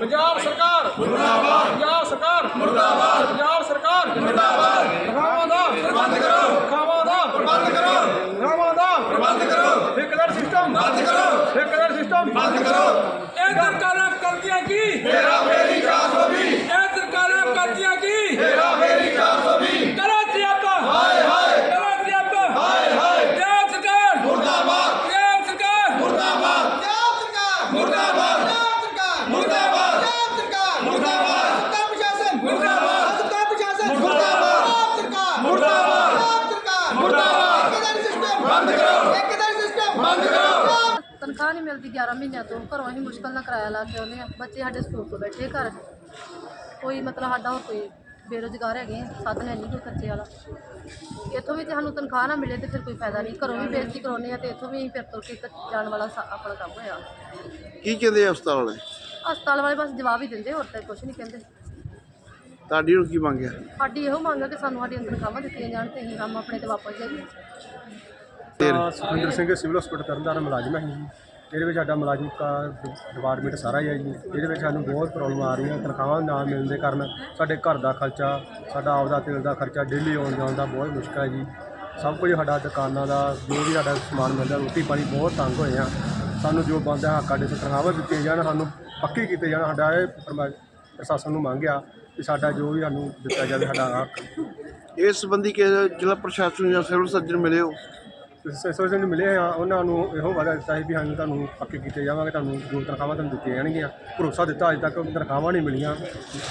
ਪੰਜਾਬ ਸਰਕਾਰ। ਮੁਰਦਾਬਾਦ। ਪੰਜਾਬ ਸਰਕਾਰ। ਮੁਰਦਾਬਾਦ। ਪੰਜਾਬ ਸਰਕਾਰ। ਮੁਰਦਾਬਾਦ। ਖਾਵਾਂ ਦਾ। ਬੰਦ ਕਰੋ। ਖਾਵਾਂ ਦਾ। ਬੰਦ ਕਰੋ। ਖਾਵਾਂ ਦਾ। ਬੰਦ ਕਰੋ। ਠੇਕੇਦਾਰ ਸਿਸਟਮ। ਬੰਦ ਕਰੋ। ਠੇਕੇਦਾਰ ਸਿਸਟਮ। ਬੰਦ ਕਰੋ। ਇਹ ਸਰਕਾਰਾਂ ਕਰਦੀਆਂ ਕੀ? ਮੇਰਾ ਮੇਰੀ 420 ਇਹ ਸਰਕਾਰਾਂ ਕਰਦੀਆਂ ਕੀ ਮੇਰਾ ਮੇਰੀ 420 ਕਰੋ ਸਿਆਪਾ ਹਾਏ ਹਾਏ ਕਰੋ ਸਿਆਪਾ ਹਾਏ ਹਾਏ ਪੰਜਾਬ ਸਰਕਾਰ ਮੁਰਦਾਬਾਦ ਪੰਜਾਬ ਸਰਕਾਰ ਮੁਰਦਾਬਾਦ ਪੰਜਾਬ ਸਰਕਾਰ ਮੁਰਦਾਬਾਦ ਪੰਜਾਬ ਸਰਕਾਰ ਮੁਰਦਾਬਾਦ ਪੰਜਾਬ ਸਰਕਾਰ ਮੁਰਦਾਬਾਦ ਸੱਤਾ ਪ੍ਰਸ਼ਾਸਨ ਮੁਰਦਾਬਾਦ ਸੱਤਾ ਪ੍ਰਸ਼ਾਸਨ ਮੁਰਦਾਬਾਦ ਪੰਜਾਬ ਸਰਕਾਰ ਮੁਰਦਾਬਾਦ ਪੰਜਾਬ ਸਰਕਾਰ ਮੁਰਦਾਬਾਦ ਠੇਕੇਦਾਰੀ ਸਿਸਟਮ ਬੰਦ ਕਰੋ ਠੇਕੇਦਾਰੀ ਸਿਸਟਮ ਬੰਦ ਕਰੋ ਤਨਖਾਹ ਨਹੀਂ ਮਿਲਦੀ 11 ਮਹੀਨਿਆਂ ਤੋਂ। ਘਰੋਂ ਅਸੀਂ ਮੁਸ਼ਕਲ ਨਾਲ ਕਿਰਾਇਆ ਲਾ ਕੇ ਆਉਂਦੇ ਆ ਬੱਚੇ ਸਾਡੇ ਸਕੂਲ ਤੋਂ ਬੈਠੇ ਘਰ। ਕੋਈ ਮਤਲਬ ਸਾਡਾ ਹੋਰ ਕੋਈ ਬੇਰੁਜ਼ਗਾਰ ਹੈਗੇ ਸਾਧਨ ਹੈ ਨਹੀਂ ਕੋਈ ਖਰਚੇ ਵਾਲਾ। ਇੱਥੋਂ ਵੀ ਤੇ ਸਾਨੂੰ ਤਨਖਾਹ ਨਾ ਮਿਲੇ ਤੇ ਫਿਰ ਕੋਈ ਫਾਇਦਾ ਨਹੀਂ। ਘਰੋਂ ਵੀ ਬੇਇੱਜ਼ਤੀ ਕਰਾਉਂਦੇ ਆ ਤੇ ਇੱਥੋਂ ਵੀ ਫਿਰ ਤੁਰ ਕੇ ਇੱਕ ਜਾਣ ਵਾਲਾ ਸਾ- ਆਪਣਾ ਕੰਮ ਹੋਇਆ। ਕੀ ਕਹਿੰਦੇ ਆ ਹਸਪਤਾਲ ਵਾਲੇ? ਹਸਪਤਾਲ ਵਾਲੇ ਬਸ ਜਵਾਬ ਹੀ ਦਿੰਦੇ ਹੋਰ ਤਾਂ ਕੁਝ ਨਹੀਂ ਕਹਿੰਦੇ। ਤੁਹਾਡੀ ਨੂੰ ਕੀ ਮੰਗਿਆ ਸਾਡੀ ਇਹੋ ਮੰਗ ਹੈ ਕਿ ਸਾਨੂੰ ਸਾਡੀਆਂ ਤਨਖਾਹਾਂ ਦਿੱਤੀਆਂ ਜਾਣ ਤੇ ਅਸੀਂ ਕੰਮ ਆਪਣੇ ਤੇ ਵਾਪਸ ਜਾਈਏ। ਤਾਂ ਸੁਖਿੰਦਰ ਸਿੰਘ ਸਿਵਲ ਹਸਪੀਟਲ ਤਰਨਤਾਰਨ ਮੁਲਾਜ਼ਮ ਹੈ ਜੀ। ਇਹਦੇ ਵਿੱਚ ਸਾਡਾ ਮੁਲਾਜ਼ਮ ਦਾ ਡਿਪਾਰਟਮੈਂਟ ਸਾਰਾ ਹੀ ਹੈ ਜੀ। ਇਹਦੇ ਵਿੱਚ ਸਾਨੂੰ ਬਹੁਤ ਪ੍ਰੋਬਲਮ ਆ ਰਹੀਆਂ, ਤਨਖਾਹਾਂ ਨਾ ਮਿਲਣ ਦੇ ਕਾਰਨ ਸਾਡੇ ਘਰ ਦਾ ਖਰਚਾ, ਸਾਡਾ ਆਪਦਾ ਤੇਲ ਦਾ ਖਰਚਾ ਡੇਲੀ ਆਉਣ ਜਾਣ ਦਾ ਬਹੁਤ ਮੁਸ਼ਕਲ ਹੈ ਜੀ। ਸਭ ਕੁਝ ਸਾਡਾ ਦੁਕਾਨਾਂ ਦਾ, ਜੋ ਵੀ ਸਾਡਾ ਸਮਾਨ ਮਿਲਦਾ, ਰੋਟੀ ਪਾਣੀ ਬਹੁਤ ਤੰਗ ਹੋਏ ਆ। ਸਾਨੂੰ ਜੋ ਬੰਦਾ ਹੱਕ ਸਾਡੇ ਤੋਂ ਤਨਖਾਹਾਂ ਦਿੱਤੀਆਂ ਜਾਣ, ਸਾਨੂੰ ਪੱਕੇ ਕੀਤੇ ਜਾਣ, ਸਾਡਾ ਇਹ ਪਰਮਾ- ਪ੍ਰਸ਼ਾਸਨ ਨੂੰ ਮੰਗਿਆ ਕਿ ਸਾਡਾ ਜੋ ਵੀ ਸਾਨੂੰ ਦਿੱਤਾ ਜਾਵੇ, ਸਾਡਾ ਹੱਕ। ਇਸ ਸੰਬੰਧੀ ਕਿ ਜ਼ਿਲ੍ਹਾ ਪ੍ਰਸ਼ਾਸਨ ਜਾਂ ਸਿਵਲ ਸਰਜਨ ਮਿਲੇ ਹੋ? ਸੋਸਾਇਟੀ ਨੂੰ ਮਿਲੇ ਆ ਉਹਨਾਂ ਨੂੰ ਇਹੋ ਵਾਅਦਾ ਦਿੱਤਾ ਸੀ ਵੀ ਹਾਂਜੀ ਤੁਹਾਨੂੰ ਪੱਕੇ ਕੀਤੇ ਜਾਵਾਂਗੇ, ਤੁਹਾਨੂੰ ਜੋ ਤਨਖਾਹਾਂ ਤੁਹਾਨੂੰ ਦਿੱਤੀਆਂ ਜਾਣਗੀਆਂ। ਭਰੋਸਾ ਦਿੱਤਾ ਅਜੇ ਤੱਕ ਤਨਖਾਹਾਂ ਨਹੀਂ ਮਿਲੀਆਂ।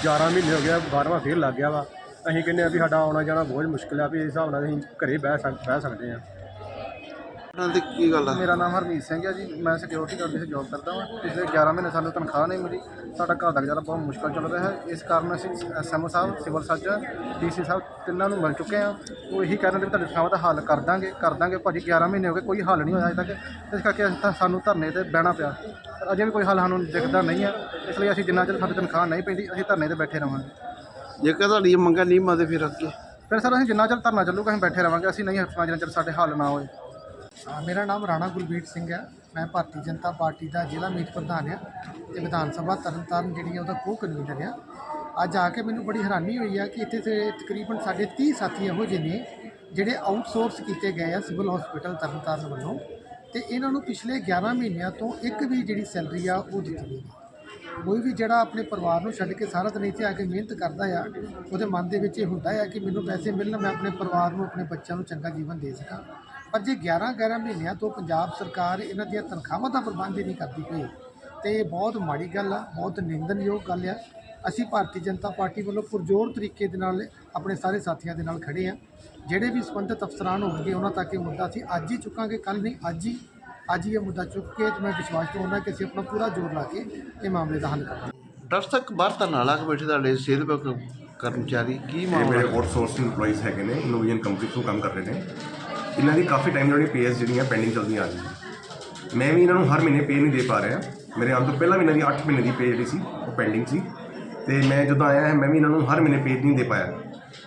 11 ਮਹੀਨੇ ਹੋ ਗਿਆ 12ਵਾਂ ਫੇਰ ਲੱਗ ਗਿਆ ਵਾ। ਅਸੀਂ ਕਹਿੰਦੇ ਆ ਵੀ ਸਾਡਾ ਆਉਣਾ ਜਾਣਾ ਬਹੁਤ ਮੁਸ਼ਕਿਲ ਆ, ਵੀ ਇਸ ਹਿਸਾਬ ਨਾਲ ਅਸੀਂ ਘਰੇ ਬਹਿ ਸਕ, ਬਹਿ ਸਕਦੇ ਆ ਉਹਨਾਂ ਦੀ ਕੀ ਗੱਲ ਆ? ਮੇਰਾ ਨਾਮ ਹਰਮੀਤ ਸਿੰਘ ਹੈ ਜੀ। ਮੈਂ ਸਿਕਿਉਰਿਟੀ ਗਾਰਡ ਵਿੱਚ ਜੌਬ ਕਰਦਾ ਹਾਂ ਪਿਛਲੇ 11 ਮਹੀਨੇ ਸਾਨੂੰ ਤਨਖਾਹ ਨਹੀਂ ਮਿਲੀ। ਸਾਡਾ ਘਰ ਦਾ ਗੁਜ਼ਾਰਾ ਬਹੁਤ ਮੁਸ਼ਕਲ ਚੱਲ ਰਿਹਾ ਹੈ। ਇਸ ਕਾਰਨ ਅਸੀਂ ਐਸਐਮਓ ਸਾਹਿਬ ਸਿਵਲ ਸਰਜਨ ਡੀਸੀ ਸਾਹਿਬ ਤਿੰਨਾਂ ਨੂੰ ਮਿਲ ਚੁੱਕੇ ਹਾਂ। ਉਹ ਇਹੀ ਕਹਿ ਰਹੇ ਨੇ ਵੀ ਤੁਹਾਡੀ ਤਨਖਾਹਾਂ ਦਾ ਹੱਲ ਕਰ ਦਾਂਗੇ ਕਰ ਦਾਂਗੇ। ਭਾਜੀ 11 ਮਹੀਨੇ ਹੋ ਗਏ ਕੋਈ ਹੱਲ ਨਹੀਂ ਹੋਇਆ ਅਜੇ ਤੱਕ। ਇਸ ਕਰਕੇ ਅਸੀਂ ਤਾਂ ਸਾਨੂੰ ਧਰਨੇ ਤੇ ਬਹਿਣਾ ਪਿਆ। ਅਜੇ ਵੀ ਕੋਈ ਹੱਲ ਸਾਨੂੰ ਦਿਖਦਾ ਨਹੀਂ ਹੈ ਇਸ ਲਈ ਅਸੀਂ ਜਿੰਨਾ ਚਿਰ ਸਾਡੀ ਤਨਖਾਹ ਨਹੀਂ ਪੈਂਦੀ ਅਸੀਂ ਧਰਨੇ ਤੇ ਬੈਠੇ ਰਹਾਂਗੇ। ਜੇਕਰ ਤੁਹਾਡੀ ਮੰਗਾਂ ਨਹੀਂ ਮੰਨਦੇ ਫਿਰ ਅੱਗੇ? ਫਿਰ ਸਰ ਅਸੀਂ ਜਿੰਨਾ ਚਿਰ ਧਰਨਾ ਚੱਲੂਗਾ ਅਸੀਂ ਬੈਠੇ ਰਹਾਂਗੇ। ਅਸੀਂ ਨਹੀਂ ਹਟਣਾ ਜਿੰਨਾ ਚਿਰ ਸਾਡੇ ਹੱਲ ਨਾ ਹੋਏ। ਹਾਂ, ਮੇਰਾ ਨਾਮ ਰਾਣਾ ਗੁਰਬੀਰ ਸਿੰਘ ਹੈ। ਮੈਂ ਭਾਰਤੀ ਜਨਤਾ ਪਾਰਟੀ ਦਾ ਜ਼ਿਲ੍ਹਾ ਮੀਤ ਪ੍ਰਧਾਨ ਆ ਤੇ ਵਿਧਾਨ ਸਭਾ ਤਰਨਤਾਰਨ ਜਿਹੜੀ ਹੈ ਉਹਦਾ ਕੋ ਕਨਵੀਨਰ ਆ ਅੱਜ ਆ ਕੇ ਮੈਨੂੰ ਬੜੀ ਹੈਰਾਨੀ ਹੋਈ ਆ ਕਿ ਇੱਥੇ ਤੇ ਤਕਰੀਬਨ ਸਾਡੇ 30 ਸਾਥੀ ਇਹੋ ਜਿਹੇ ਨੇ ਜਿਹੜੇ ਆਊਟਸੋਰਸ ਕੀਤੇ ਗਏ ਆ ਸਿਵਲ ਹਸਪੀਟਲ ਤਰਨਤਾਰਨ ਵੱਲੋਂ ਤੇ ਇਹਨਾਂ ਨੂੰ ਪਿਛਲੇ 11 ਮਹੀਨਿਆਂ ਤੋਂ ਇੱਕ ਵੀ ਜਿਹੜੀ ਸੈਲਰੀ ਆ ਉਹ ਦਿੱਤੀ ਨਹੀਂ ਗਈ। ਕੋਈ ਵੀ ਜਿਹੜਾ ਆਪਣੇ ਪਰਿਵਾਰ ਨੂੰ ਛੱਡ ਕੇ ਸਾਰਾ ਦਿਨ ਇੱਥੇ ਆ ਕੇ ਮਿਹਨਤ ਕਰਦਾ ਆ, ਉਹਦੇ ਮਨ ਦੇ ਵਿੱਚ ਇਹ ਹੁੰਦਾ ਆ ਕਿ ਮੈਨੂੰ ਪੈਸੇ ਮਿਲਣ, ਮੈਂ ਆਪਣੇ ਪਰਿਵਾਰ ਨੂੰ, ਆਪਣੇ ਬੱਚਿਆਂ ਨੂੰ ਚੰਗਾ ਜੀਵਨ ਦੇ ਸਕਾਂ। ਪਰ ਜੇ 11 11 ਮਹੀਨਿਆਂ ਤੋਂ ਪੰਜਾਬ ਸਰਕਾਰ ਇਹਨਾਂ ਦੀਆਂ ਤਨਖਾਹਾਂ ਦਾ ਪ੍ਰਬੰਧ ਹੀ ਨਹੀਂ ਕਰਦੀ ਪਈ ਤੇ ਇਹ ਬਹੁਤ ਮਾੜੀ ਗੱਲ ਆ ਬਹੁਤ ਨਿੰਦਨਯੋਗ ਗੱਲ ਆ। ਅਸੀਂ ਭਾਰਤੀ ਜਨਤਾ ਪਾਰਟੀ ਵੱਲੋਂ ਪੁਰਜ਼ੋਰ ਤਰੀਕੇ ਦੇ ਨਾਲ ਆਪਣੇ ਸਾਰੇ ਸਾਥੀਆਂ ਦੇ ਨਾਲ ਖੜੇ ਆ। ਜਿਹੜੇ ਵੀ ਸੰਬੰਧਿਤ ਅਫਸਰਾਨ ਹੋਣਗੇ ਉਹਨਾਂ ਤੱਕ ਇਹ ਮੁੱਦਾ ਅਸੀਂ ਅੱਜ ਹੀ ਚੁੱਕਾਂਗੇ ਕੱਲ ਨਹੀਂ ਅੱਜ ਹੀ ਅੱਜ ਹੀ ਇਹ ਮੁੱਦਾ ਚੁੱਕ ਕੇ ਤੇ ਮੈਂ ਵਿਸ਼ਵਾਸ ਦਵਾਉਂਦਾ ਕਿ ਅਸੀਂ ਆਪਣਾ ਪੂਰਾ ਜ਼ੋਰ ਲਾ ਕੇ ਇਹ ਮਾਮਲੇ ਦਾ ਹੱਲ ਕਰਾਂਗੇ। ਬਾਹਰ ਤਾਂ ਨਾਲਾ ਕੇ ਬੈਠੇ ਤੁਹਾਡੇ ਸਿਹਤ ਵਿਭਾਗ ਕਰਮਚਾਰੀ ਕੀ ਇਹ ਮੇਰੇ ਮਾਮਲਾ? ਆਊਟਸੋਰਸਿੰਗ EMPLOYEES ਹੈਗੇ ਨੇ ਇਨੋਵੇਸ਼ਨ ਕੰਪਨੀ ਤੋਂ ਕੰਮ ਕਰ ਰਹੇ ਨੇ। ਇਹਨਾਂ ਦੀ ਕਾਫੀ ਟਾਈਮ ਜਿਹੜੀ ਪੇਸ ਜਿਹੜੀਆਂ ਪੈਂਡਿੰਗ ਚੱਲਦੀਆਂ ਆ ਰਹੀਆਂ ਮੈਂ ਵੀ ਇਹਨਾਂ ਨੂੰ ਹਰ ਮਹੀਨੇ ਪੇ ਨਹੀਂ ਦੇ ਪਾ ਰਿਹਾ। ਮੇਰੇ ਆਉਣ ਤੋਂ ਪਹਿਲਾਂ ਵੀ ਇਹਨਾਂ ਦੀ 8 ਮਹੀਨੇ ਦੀ ਪੇ ਜਿਹੜੀ ਸੀ, ਉਹ ਪੈਂਡਿੰਗ ਸੀ। ਤੇ ਮੈਂ ਜਦੋਂ ਆਇਆ ਹੈ, ਮੈਂ ਵੀ ਇਹਨਾਂ ਨੂੰ ਹਰ ਮਹੀਨੇ ਪੇ ਨਹੀਂ ਦੇ ਪਾਇਆ।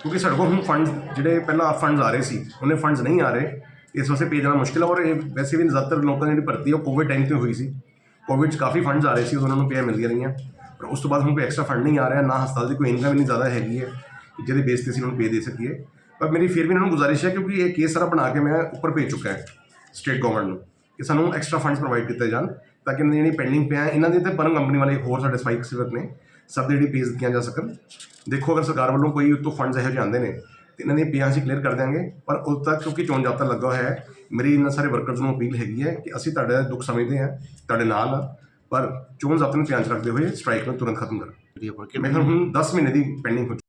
ਕਿਉਂਕਿ ਸਾਡੇ ਕੋਲ ਹੁਣ ਫੰਡ ਜਿਹੜੇ ਪਹਿਲਾਂ ਫੰਡਸ ਆ ਰਹੇ ਸੀ, ਉਹਨੇ ਫੰਡਸ ਨਹੀਂ ਆ ਰਹੇ। ਇਸ ਵਾਸਤੇ ਪੇ ਦੇਣਾ ਮੁਸ਼ਕਿਲ ਹੈ ਔਰ ਇਹ ਵੈਸੇ ਵੀ ਜ਼ਿਆਦਾਤਰ ਲੋਕਾਂ ਦੀ ਜਿਹੜੀ ਭਰਤੀ ਉਹ ਕੋਵਿਡ ਟਾਈਮ ਤੇ ਹੋਈ ਸੀ। ਕੋਵਿਡ 'ਚ ਕਾਫੀ ਫੰਡਸ ਆ ਰਹੇ ਸੀ ਉਹਨਾਂ ਨੂੰ ਪੇ ਮਿਲਦੀਆਂ ਰਹੀਆਂ। ਪਰ ਉਸ ਤੋਂ ਬਾਅਦ ਹੁਣ ਕੋਈ ਐਕਸਟਰਾ ਫੰਡ ਨਹੀਂ ਆ ਰਿਹਾ, ਨਾ ਹਸਪਤਾਲ ਦੀ ਕੋਈ ਇਨਕਮ ਇੰਨੀ ਜ਼ਿਆਦਾ ਹੈਗੀ ਹੈ ਜਿਹਦੇ ਬੇਸ ਤੇ ਅਸੀਂ ਉਹਨੂੰ ਪੇ ਦੇ ਸਕੀਏ। ਪਰ ਮੇਰੀ ਫਿਰ ਵੀ ਇਹਨਾਂ ਨੂੰ ਗੁਜ਼ਾਰਿਸ਼ ਹੈ ਕਿਉਂਕਿ ਇਹ ਕੇਸ ਸਾਰਾ ਬਣਾ ਕੇ ਮੈਂ ਉੱਪਰ ਭੇਜ ਚੁੱਕਾ ਹੈ ਸਟੇਟ ਗਵਰਨਮੈਂਟ ਨੂੰ ਕਿ ਸਾਨੂੰ ਐਕਸਟਰਾ ਫੰਡਸ ਪ੍ਰੋਵਾਈਡ ਕੀਤੇ ਜਾਣ ਤਾਂ ਕਿ ਇਹਨਾਂ ਦੀ ਜਿਹੜੀ ਪੈਂਡਿੰਗ ਪਿਆ ਇਹਨਾਂ ਦੀ ਤੇ ਪਰਮ ਕੰਪਨੀ ਵਾਲੇ ਹੋਰ ਸਾਡੇ ਸਪਾਈਕ ਸਿਵਕ ਨੇ ਸਭ ਦੀ ਜਿਹੜੀ ਪੇਜ਼ ਦਿੱਤੀਆਂ ਜਾ ਸਕਣ। ਦੇਖੋ ਅਗਰ ਸਰਕਾਰ ਵੱਲੋਂ ਕੋਈ ਉਤੋਂ ਫੰਡਸ ਇਹੋ ਜਿਹੇ ਆਉਂਦੇ ਨੇ ਤੇ ਇਹਨਾਂ ਦੀਆਂ ਪੇਆਂ ਅਸੀਂ ਕਲੀਅਰ ਕਰ ਦਿਆਂਗੇ। ਪਰ ਉਦੋਂ ਤੱਕ ਕਿਉਂਕਿ ਚੋਣ ਜਾਬਤਾ ਲੱਗਾ ਹੋਇਆ ਹੈ ਮੇਰੀ ਇਹਨਾਂ ਸਾਰੇ ਵਰਕਰਸ ਨੂੰ ਅਪੀਲ ਹੈਗੀ ਹੈ ਕਿ ਅਸੀਂ ਤੁਹਾਡਾ ਦੁੱਖ ਸਮਝਦੇ ਹਾਂ ਤੁਹਾਡੇ ਨਾਲ ਪਰ ਚੋਣ ਜਾਬਤੇ ਨੂੰ ਧਿਆਨ ਰੱਖਦੇ ਹੋਏ ਸਟ੍ਰਾਈਕ ਨੂੰ ਤੁਰੰਤ ਖਤਮ ਕਰੋ। ਮੈਂ ਹੁਣ 10 ਮਹੀਨੇ ਦੀ ਪੈਂਡਿੰਗ